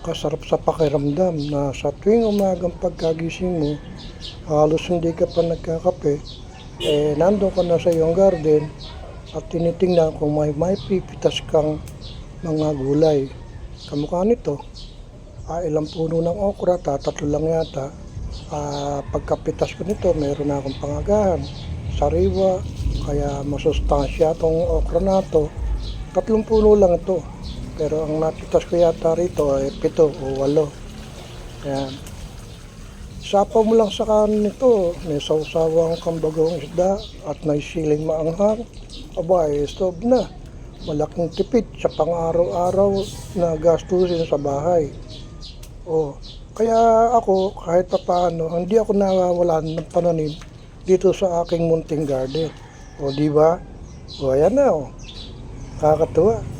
kasarap sa pakiramdam na sa tuwing umagang pagkagising mo, halos hindi ka pa nagkakape, eh nandun ka na sa iyong garden at tinitingnan kung may may pipitas kang mga gulay. Kamukha nito, ah, ilang puno ng okra, tatatlo lang yata. Ah, pagkapitas ko nito, meron na akong pangagahan, sariwa, kaya masustansya itong okra na to. Tatlong puno lang ito. Pero ang napitas ko yata rito ay pito o walo. Ayan. Sapaw mo lang sa kanin nito, may sausawang kambagong isda at may siling maanghang. Aba, eh, stop na. Malaking tipid sa pang-araw-araw na gastusin sa bahay. Oh, kaya ako kahit pa paano, hindi ako nawawalan ng pananim dito sa aking munting garden. O di ba? O ayan na oh. Kakatuwa.